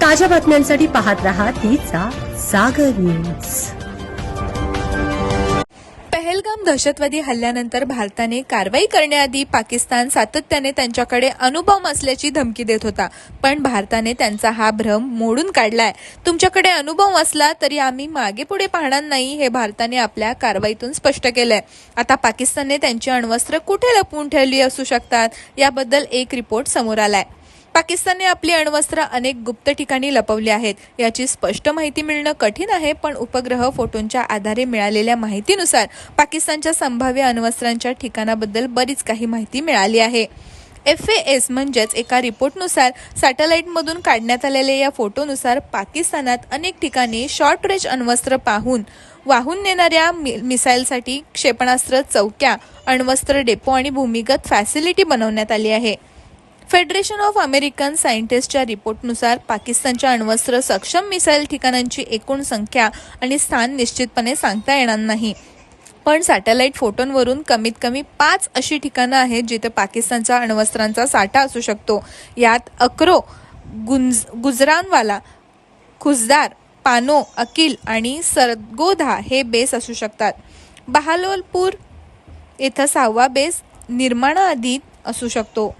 ताज्या बातम्यांसाठी पाहत रहा तिचा सागर न्यूज. पहलगाम दहशतवादी हल्ल्यानंतर भारताने कारवाई करण्याआधी पाकिस्तान सातत्याने त्यांच्याकडे अनुभव असल्याची धमकी देत होता. पण भारताने त्यांचा हा भ्रम मोडून काढलाय. तुमच्याकडे अनुभव असला तरी आम्ही मागे पुढे पाहणार नाही हे भारताने आपल्या कारवाईतून स्पष्ट केलंय. आता पाकिस्तानने त्यांची अण्वस्त्र कुठे लपवून ठेवली असू शकतात? याबद्दल एक रिपोर्ट समोर आलाय. पाकिस्तानने आपली अण्वस्त्र अनेक गुप्त ठिकाणी लपवली आहेत. याची स्पष्ट माहिती मिळणं कठीण आहे पण उपग्रह फोटोंच्या आधारे मिळालेल्या माहितीनुसार पाकिस्तानच्या संभाव्य अण्वस्त्रांच्या ठिकाणाबद्दल बरीच काही माहिती मिळाली आहे. एफ ए एस म्हणजेच एका रिपोर्टनुसार सॅटेलाईटमधून काढण्यात आलेल्या या फोटोनुसार पाकिस्तानात अनेक ठिकाणी शॉर्ट रेंज अण्वस्त्र पाहून वाहून नेणाऱ्या मि- मिसाईलसाठी क्षेपणास्त्र चौक्या अण्वस्त्र डेपो आणि भूमिगत फॅसिलिटी बनवण्यात आली आहे. फेडरेशन ऑफ अमेरिकन सायंटिस्टच्या रिपोर्टनुसार पाकिस्तानच्या अण्वस्त्र सक्षम मिसाईल ठिकाणांची एकूण संख्या आणि स्थान निश्चितपणे सांगता येणार नाही. पण सॅटेलाईट फोटोंवरून कमीत कमी पाच अशी ठिकाणं आहेत जिथे पाकिस्तानच्या अण्वस्त्रांचा साठा असू शकतो. यात अक्रो गुंज गुजरानवाला खुसदार पानो अकिल आणि सरगोधा हे बेस असू शकतात. बहालोलपूर येथं सहावा बेस निर्माणाआधी असू शकतो.